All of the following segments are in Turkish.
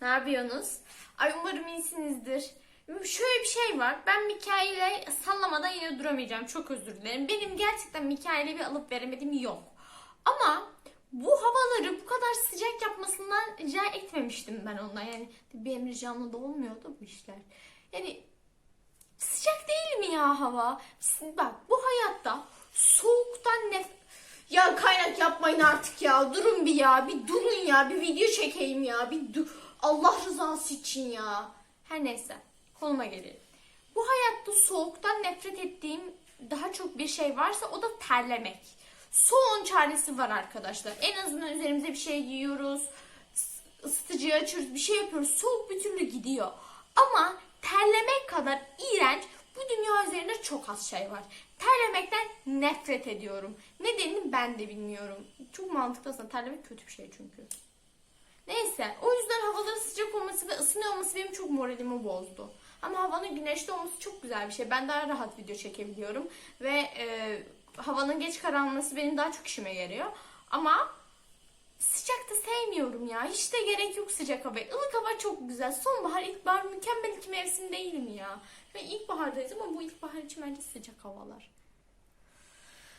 Ne yapıyorsunuz? Ay umarım iyisinizdir. Şöyle bir şey var. Ben Mikail'e sallamadan yine duramayacağım. Çok özür dilerim. Benim gerçekten Mikail'e bir alıp veremediğim yok. Ama bu havaları bu kadar sıcak yapmasından rica etmemiştim ben ondan. Yani benim ricamla da olmuyordu bu işler. Yani sıcak değil mi ya hava? Bak bu hayatta soğuktan nef... Ya kaynak yapmayın artık ya. Durun bir ya. Bir durun ya. Bir video çekeyim ya. Bir dur. Allah rızası için ya. Her neyse. Konuma gelelim. Bu hayatta soğuktan nefret ettiğim daha çok bir şey varsa o da terlemek. Soğuğun çaresi var arkadaşlar. En azından üzerimize bir şey giyiyoruz. ısıtıcıyı açıyoruz. Bir şey yapıyoruz. Soğuk bir türlü gidiyor. Ama terlemek kadar iğrenç bu dünya üzerinde çok az şey var. Terlemekten nefret ediyorum. Nedenini ben de bilmiyorum. Çok mantıklı aslında. Terlemek kötü bir şey çünkü. Neyse. O yüzden havaların sıcak olması ve ısınıyor olması benim çok moralimi bozdu. Ama havanın güneşli olması çok güzel bir şey. Ben daha rahat video çekebiliyorum. Ve e, havanın geç kararması benim daha çok işime yarıyor. Ama sıcak da sevmiyorum ya. Hiç de gerek yok sıcak hava. Ilık hava çok güzel. Sonbahar, ilkbahar mükemmel iki mevsim değil mi ya? Ve ilkbahardayız ama bu ilkbahar için bence sıcak havalar.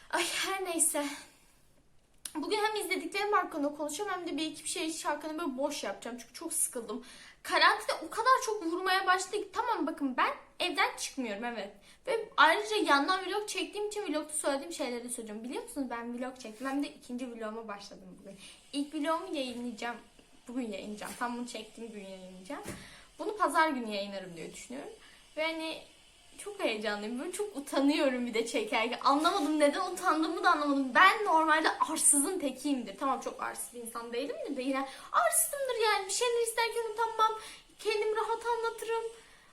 Ay her neyse. Bugün hem izlediklerim hakkında konuşacağım hem de bir iki bir şey hakkında böyle boş yapacağım. Çünkü çok sıkıldım. Karantina o kadar çok vurmaya başladı ki tamam bakın ben evden çıkmıyorum evet. Ve ayrıca yandan vlog çektiğim için vlogda söylediğim şeyleri söyleyeceğim. Biliyor musunuz ben vlog çektim hem de ikinci vloguma başladım bugün. İlk vlogumu yayınlayacağım. Bugün yayınlayacağım. Tam bunu çektiğim gün yayınlayacağım. Bunu pazar günü yayınlarım diye düşünüyorum. Ve hani çok heyecanlıyım. Böyle çok utanıyorum bir de çekerken. Anlamadım neden utandığımı da anlamadım. Ben normalde arsızın tekiyimdir. Tamam çok arsız bir insan değilimdir de yine arsızımdır yani. Bir şeyler isterken utanmam. Kendimi rahat anlatırım.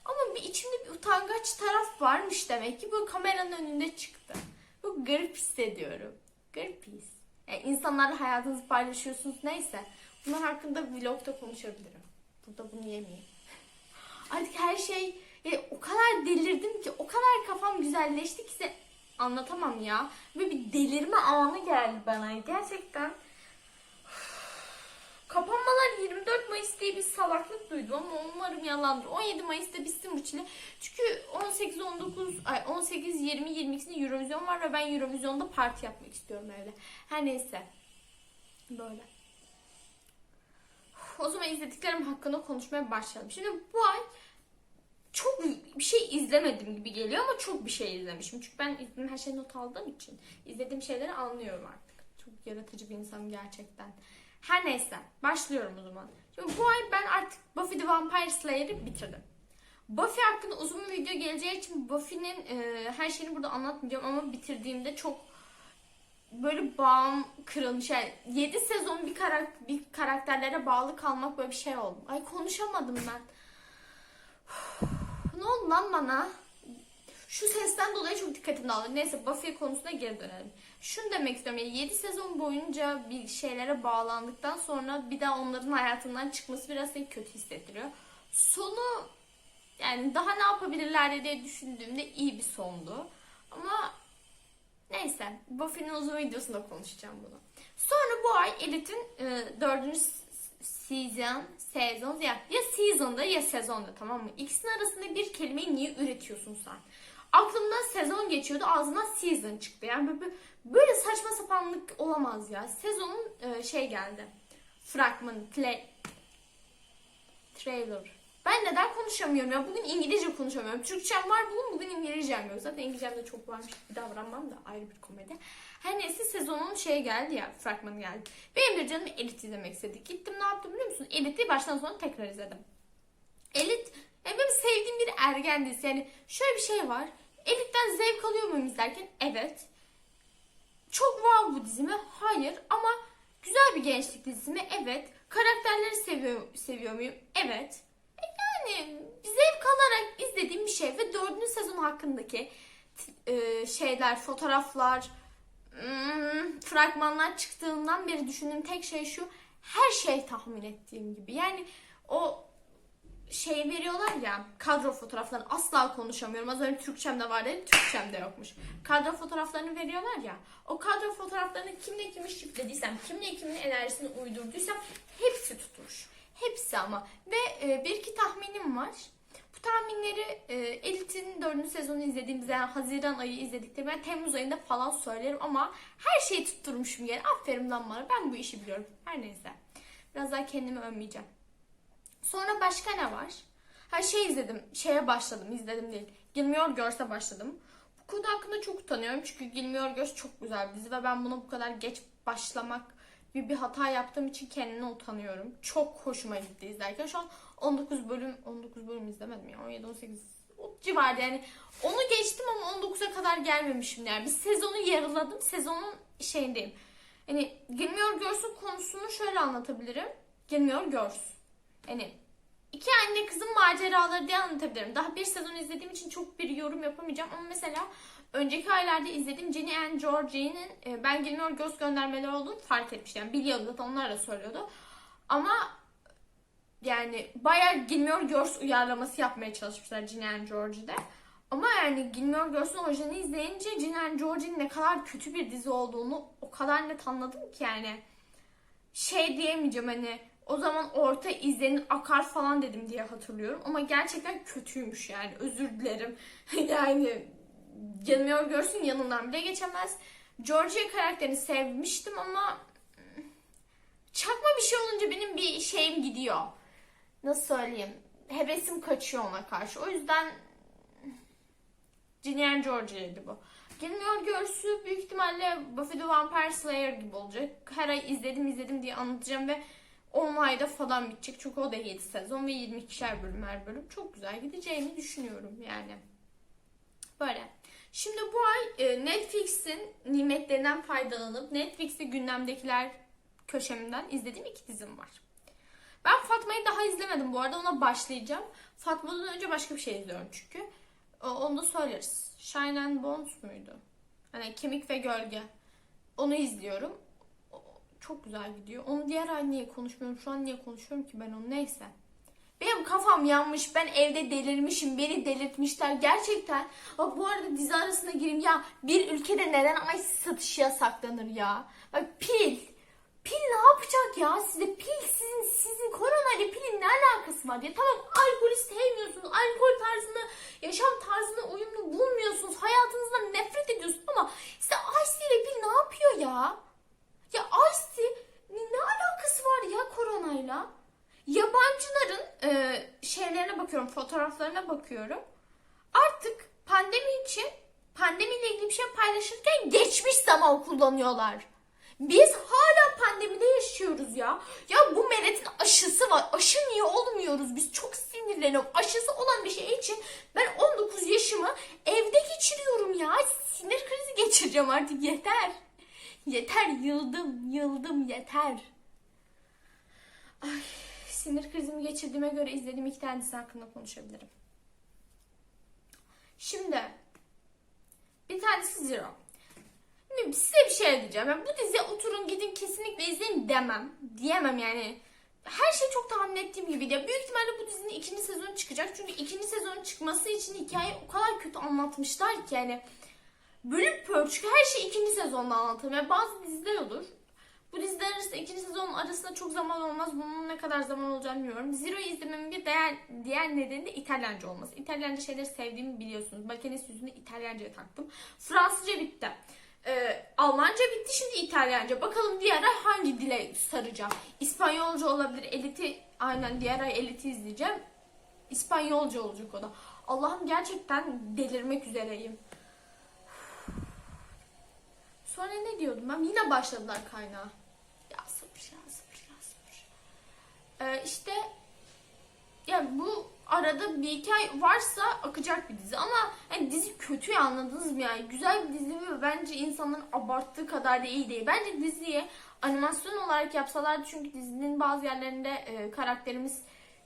Ama bir içimde bir utangaç taraf varmış demek ki. Bu kameranın önünde çıktı. Bu garip hissediyorum. Garip his. Yani insanlarla hayatınızı paylaşıyorsunuz neyse. Bunlar hakkında vlogda konuşabilirim. Burada bunu yemeyeyim. Artık her şey e, o kadar delirdim ki, o kadar kafam güzelleşti ki size anlatamam ya. Ve bir delirme anı geldi bana. Gerçekten Kapanmalar 24 Mayıs diye bir salaklık duydum ama umarım yalandır. 17 Mayıs'ta bitsin bu çile. Çünkü 18 19 ay 18 20 22'sinde Eurovision var ve ben Eurovision'da parti yapmak istiyorum evde. Her neyse. Böyle. O zaman izlediklerim hakkında konuşmaya başlayalım. Şimdi bu ay çok bir şey izlemedim gibi geliyor ama çok bir şey izlemişim. Çünkü ben izlediğim her şeyi not aldığım için izlediğim şeyleri anlıyorum artık. Çok yaratıcı bir insanım gerçekten. Her neyse başlıyorum o zaman. Şimdi bu ay ben artık Buffy the Vampire Slayer'ı bitirdim. Buffy hakkında uzun bir video geleceği için Buffy'nin e, her şeyini burada anlatmayacağım ama bitirdiğimde çok böyle bağım kırılmış. Yani 7 sezon bir, karak bir karakterlere bağlı kalmak böyle bir şey oldu. Ay konuşamadım ben. Ne oldu lan bana? Şu sesten dolayı çok dikkatim dağıldı. Neyse Buffy konusuna geri dönelim. Şunu demek istiyorum. Yani 7 sezon boyunca bir şeylere bağlandıktan sonra bir daha onların hayatından çıkması biraz beni kötü hissettiriyor. Sonu yani daha ne yapabilirler diye düşündüğümde iyi bir sondu. Ama neyse Buffy'nin uzun videosunda konuşacağım bunu. Sonra bu ay Elite'in e, dördüncü season, sezon ya, ya season'da ya sezonda tamam mı? İkisinin arasında bir kelimeyi niye üretiyorsun sen? Aklımdan sezon geçiyordu ağzımdan season çıktı. Yani böyle, böyle saçma sapanlık olamaz ya. Sezonun e, şey geldi. Fragman, play, trailer. Ben neden konuşamıyorum ya? Bugün İngilizce konuşamıyorum. Türkçem var bugün, bugün İngilizcem yok. Zaten İngilizcem de çok varmış bir davranmam da ayrı bir komedi. Her neyse sezonun şey geldi ya, fragmanı geldi. Benim de canım Elit izlemek istedi. Gittim ne yaptım biliyor musun? Elit'i baştan sona tekrar izledim. Elit, yani benim sevdiğim bir ergen dizisi. Yani şöyle bir şey var. Elit'ten zevk alıyor muyum izlerken? Evet. Çok wow bu dizi mi? Hayır. Ama güzel bir gençlik dizisi mi? Evet. Karakterleri seviyor, seviyor muyum? Evet. Yani zevk alarak izlediğim bir şey ve dördüncü sezon hakkındaki e, şeyler, fotoğraflar, hmm, fragmanlar çıktığından beri düşündüğüm tek şey şu. Her şey tahmin ettiğim gibi. Yani o şey veriyorlar ya kadro fotoğraflarını asla konuşamıyorum. Az önce Türkçemde var dedi, Türkçemde yokmuş. Kadro fotoğraflarını veriyorlar ya. O kadro fotoğraflarını kimle kimi şifrediysem, kimle kimin enerjisini uydurduysam hepsi tutmuş. Hepsi ama. Ve e, bir iki tahminim var. Bu tahminleri e, Elite'in dördüncü sezonu izlediğimizde yani Haziran ayı izlediklerimi ben Temmuz ayında falan söylerim ama her şeyi tutturmuşum yani. Aferin lan bana ben bu işi biliyorum. Her neyse. Biraz daha kendimi övmeyeceğim. Sonra başka ne var? Ha şey izledim. Şeye başladım. izledim değil. Gilmore Girls'e başladım. Bu konu hakkında çok utanıyorum. Çünkü Gilmore Girls çok güzel bir dizi ve ben buna bu kadar geç başlamak gibi bir hata yaptığım için kendime utanıyorum. Çok hoşuma gitti izlerken. Şu an 19 bölüm 19 bölüm izlemedim ya. 17 18 o civarda yani. Onu geçtim ama 19'a kadar gelmemişim yani. Bir sezonu yarıladım. Sezonun şeyindeyim. Yani Gilmore Girls'ün konusunu şöyle anlatabilirim. Gilmore Girls. Yani iki anne kızın maceraları diye anlatabilirim. Daha bir sezon izlediğim için çok bir yorum yapamayacağım ama mesela önceki aylarda izlediğim Jenny and Georgie'nin e, ben Gilmore Girls göndermeleri olduğunu fark etmiştim. Yani biliyordum zaten onlar da söylüyordu. Ama yani bayağı Gilmore Girls uyarlaması yapmaya çalışmışlar Jenny and Georgie'de. Ama yani Gilmore Girls'ün orijinalini izleyince Jenny and Georgie'nin ne kadar kötü bir dizi olduğunu o kadar net anladım ki yani. Şey diyemeyeceğim hani o zaman orta izlenin akar falan dedim diye hatırlıyorum. Ama gerçekten kötüymüş yani özür dilerim. yani Gilmore Girls'ün yanından bile geçemez. Georgia karakterini sevmiştim ama çakma bir şey olunca benim bir şeyim gidiyor. Nasıl söyleyeyim? Hevesim kaçıyor ona karşı. O yüzden Ginny and Georgia'ydı bu. Gilmore Girls'ü büyük ihtimalle Buffy the Vampire Slayer gibi olacak. Her ay izledim izledim diye anlatacağım ve 10 ayda falan bitecek. Çünkü o da 7 sezon ve 22'şer bölüm her bölüm. Çok güzel gideceğini düşünüyorum yani. Böyle. Şimdi bu ay e, Netflix'in nimetlerinden faydalanıp Netflix'te gündemdekiler köşemden izlediğim iki dizim var. Ben Fatma'yı daha izlemedim bu arada ona başlayacağım. Fatma'dan önce başka bir şey izliyorum çünkü. Onu da söyleriz. Shine and Bones muydu? Hani Kemik ve Gölge. Onu izliyorum. Çok güzel gidiyor. Onu diğer ay niye konuşmuyorum? Şu an niye konuşuyorum ki ben onu? Neyse. Benim kafam yanmış. Ben evde delirmişim. Beni delirtmişler. Gerçekten. Bak bu arada dizi arasına gireyim. Ya bir ülkede neden ay satışı yasaklanır ya? Bak pil. Pil ne yapacak ya size? Pil sizin sizin korona ile pilin ne alakası var ya? Tamam alkolü sevmiyorsunuz. Alkol tarzını, yaşam tarzına uyumlu bulmuyorsunuz. Hayatınızdan nefret ediyorsunuz ama size Ice ile pil ne yapıyor ya? Ya Ice ne alakası var ya koronayla? Yabancıların e, şeylerine bakıyorum, fotoğraflarına bakıyorum. Artık pandemi için pandemiyle ilgili bir şey paylaşırken geçmiş zaman kullanıyorlar. Biz hala pandemide yaşıyoruz ya. Ya bu meletin aşısı var. Aşı niye olmuyoruz? Biz çok sinirleniyorum. Aşısı olan bir şey için ben 19 yaşımı evde geçiriyorum ya. Sinir krizi geçireceğim artık yeter. Yeter yıldım yıldım yeter. Ay sinir krizimi geçirdiğime göre izlediğim iki tane dizi hakkında konuşabilirim. Şimdi bir tanesi Zero. Şimdi size bir şey diyeceğim. Ben bu diziye oturun gidin kesinlikle izleyin demem. Diyemem yani. Her şey çok tahmin ettiğim gibi değil. Büyük ihtimalle bu dizinin ikinci sezonu çıkacak. Çünkü ikinci sezonun çıkması için hikayeyi o kadar kötü anlatmışlar ki yani. Bölüp pörçük her şey ikinci sezonda anlatılır. Yani bazı diziler olur. Bu diziler arasında ikinci sezonun arasında çok zaman olmaz. Bunun ne kadar zaman olacağını bilmiyorum. Zero'yu izlememin bir diğer, diğer nedeni de İtalyanca olması. İtalyanca şeyleri sevdiğimi biliyorsunuz. Bakenes yüzünü İtalyanca'ya taktım. Fransızca bitti. Ee, Almanca bitti şimdi İtalyanca. Bakalım diğer ay hangi dile saracağım. İspanyolca olabilir. Eliti aynen diğer ay Eliti izleyeceğim. İspanyolca olacak o da. Allah'ım gerçekten delirmek üzereyim. Sonra ne diyordum ben? Yine başladılar kaynağa. Ya sabır ya sabır ya sabır. Ee, işte ya bu arada bir iki ay varsa akacak bir dizi ama hani dizi kötü ya anladınız mı yani güzel bir dizi ve bence insanların abarttığı kadar da iyi değil. Bence diziyi animasyon olarak yapsalardı çünkü dizinin bazı yerlerinde e, karakterimiz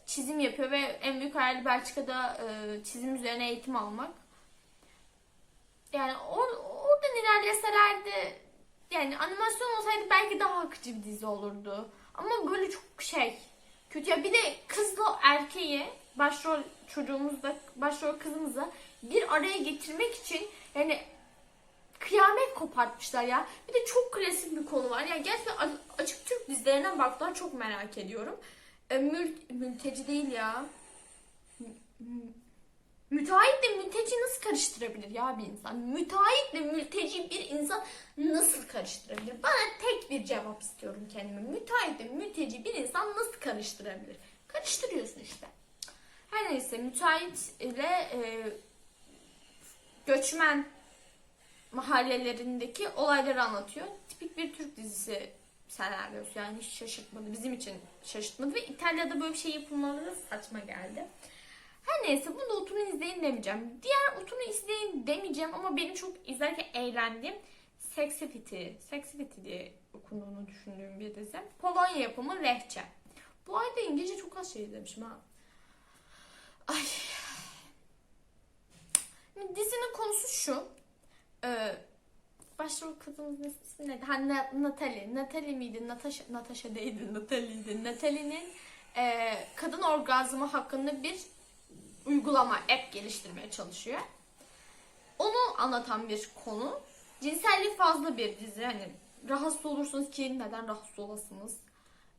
çizim yapıyor ve en büyük hayali Belçika'da e, çizim üzerine eğitim almak. Yani or, oradan ilerleselerdi yani animasyon olsaydı belki daha akıcı bir dizi olurdu. Ama böyle çok şey kötü ya bir de kızla erkeği başrol çocuğumuzla başrol kızımızı bir araya getirmek için yani kıyamet kopartmışlar ya. Bir de çok klasik bir konu var. Yani gerçekten açık Türk dizilerine baktılar çok merak ediyorum. e, mül- mülteci değil ya. Mü- Müteahhitle mülteci nasıl karıştırabilir ya bir insan? Müteahhitle mülteci bir insan nasıl karıştırabilir? Bana tek bir cevap istiyorum kendime. Müteahhitle mülteci bir insan nasıl karıştırabilir? Karıştırıyorsun işte. Her neyse müteahhit ile e, göçmen mahallelerindeki olayları anlatıyor. Tipik bir Türk dizisi senaryosu yani hiç şaşırtmadı. Bizim için şaşırtmadı ve İtalya'da böyle bir şey yapılmaları saçma geldi. Her neyse bunu da oturun izleyin demeyeceğim. Diğer oturun izleyin demeyeceğim ama benim çok izlerken eğlendiğim Sex City, Sex City diye okunduğunu düşündüğüm bir dizi. Polonya yapımı Lehçe. Bu ayda İngilizce çok az şey izlemişim ha. Ay. Dizinin konusu şu. Ee, başrol kadının ismi neydi? Ha, Na- Natalie. Natalie miydi? Natasha, Natasha değildi. Natalie'ydi. Natalie'nin e, kadın orgazmı hakkında bir uygulama, app geliştirmeye çalışıyor. Onu anlatan bir konu. Cinselliği fazla bir dizi. Hani rahatsız olursunuz ki neden rahatsız olasınız?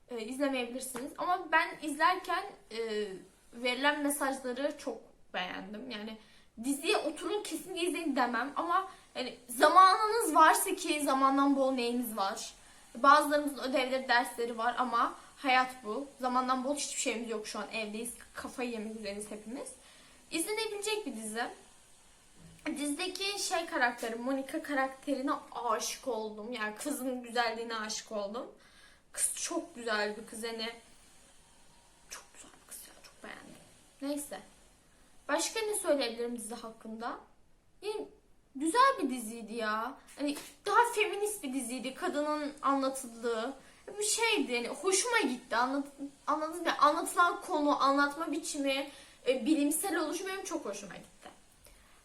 Ee, izlemeyebilirsiniz. Ama ben izlerken e, verilen mesajları çok beğendim. Yani diziye oturun kesinlikle izleyin demem ama yani zamanınız varsa ki zamandan bol neyimiz var. Bazılarımızın ödevleri, dersleri var ama hayat bu. Zamandan bol hiçbir şeyimiz yok şu an evdeyiz. Kafayı yemek üzereyiz hepimiz. İzlenebilecek bir dizi. Dizideki şey karakteri, Monica karakterine aşık oldum. Yani kızın güzelliğine aşık oldum. Kız çok güzel bir kız. Yani çok güzel bir kız ya. Çok beğendim. Neyse. Başka ne söyleyebilirim dizi hakkında? Yani güzel bir diziydi ya. Hani daha feminist bir diziydi. Kadının anlatıldığı bir şeydi. Yani hoşuma gitti. Anlat, anladın mı? Anlatılan konu, anlatma biçimi, e, bilimsel oluşu benim çok hoşuma gitti.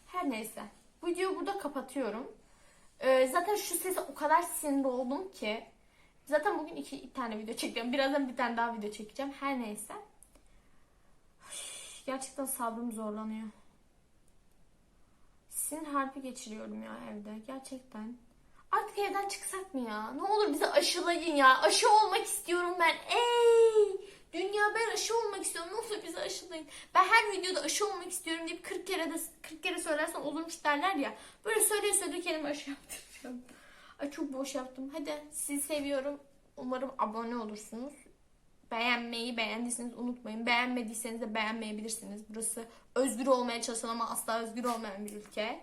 Her neyse. Bu videoyu burada kapatıyorum. E, zaten şu sese o kadar sinir oldum ki. Zaten bugün iki tane video çekeceğim. Birazdan bir tane daha video çekeceğim. Her neyse. Gerçekten sabrım zorlanıyor. Sinir harbi geçiriyorum ya evde. Gerçekten. Artık evden çıksak mı ya? Ne olur bizi aşılayın ya. Aşı olmak istiyorum ben. Ey! Dünya ben aşı olmak istiyorum. Ne olur bizi aşılayın. Ben her videoda aşı olmak istiyorum deyip 40 kere de 40 kere söylersen olurmuş derler ya. Böyle söyleye söyleye kendime aşı yaptıracağım. Ay çok boş yaptım. Hadi sizi seviyorum. Umarım abone olursunuz. Beğenmeyi beğendiyseniz unutmayın. Beğenmediyseniz de beğenmeyebilirsiniz. Burası özgür olmaya çalışan ama asla özgür olmayan bir ülke.